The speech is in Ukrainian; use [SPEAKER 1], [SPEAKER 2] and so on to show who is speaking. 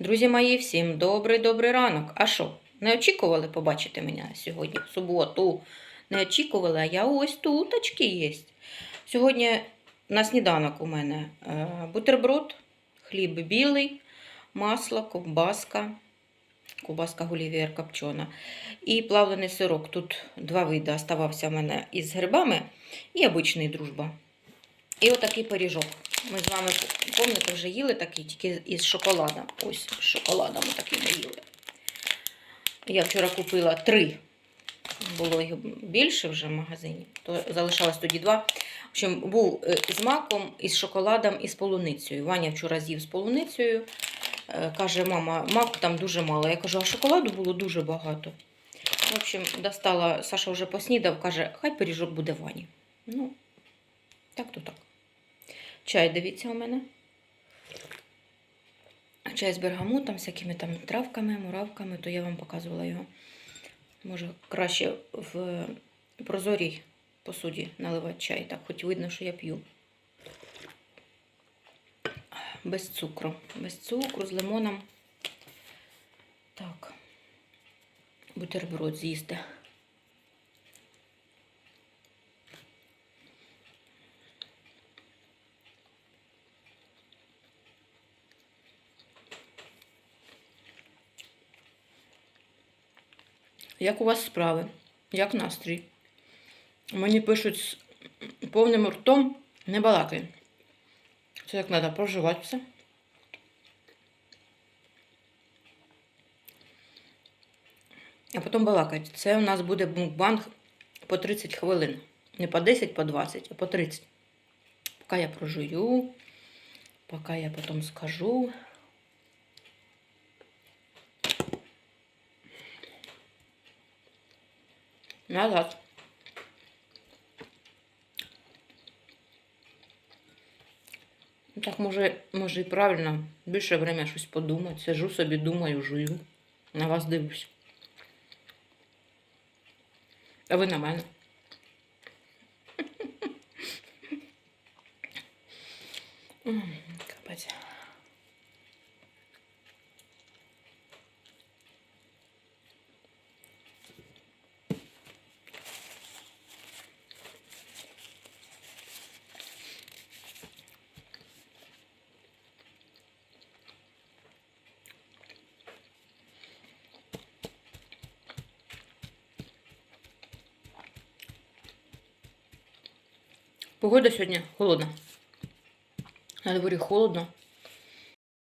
[SPEAKER 1] Друзі мої, всім добрий-добрий ранок. А що, не очікували побачити мене сьогодні, в суботу? Не очікували, а я ось тут очки є. Сьогодні на сніданок у мене е, бутерброд, хліб білий, масло, ковбаска, ковбаска гулівер копчена і плавлений сирок. Тут два види оставався в мене із грибами і обичний дружба. І отакий пиріжок. Ми з вами, пам'ятаєте, вже їли такий, тільки із шоколадом. Ось з шоколадом такий ми їли. Я вчора купила три. Було їх більше вже в магазині, то залишалось тоді два. В общем, був е, з маком, із шоколадом і з полуницею. Ваня вчора з'їв з полуницею. Е, Каже, мама, мак там дуже мало. Я кажу, а шоколаду було дуже багато. В общем, достала, Саша вже поснідав, каже, хай пиріжок буде Вані. Ну, так то так. Чай, дивіться у мене. Чай з бергамутом, всякими там травками, муравками, то я вам показувала його. Може, краще в прозорій посуді наливати чай. Так, хоч видно, що я п'ю. Без цукру. Без цукру, з лимоном. Так. Бутерброд з'їсти. Як у вас справи? Як настрій? Мені пишуть з повним ртом не балакай. Це як треба проживати все. А потім балакати. Це у нас буде мукбанг по 30 хвилин. Не по 10, по 20, а по 30. Поки я прожую, поки я потім скажу. Назад. Ну, Так, може, може і правильно. Більше время щось подумати. Сижу собі, думаю, жую. На вас дивлюсь. А ви на мене. Капець. Погода сьогодні холодна. На дворі холодно.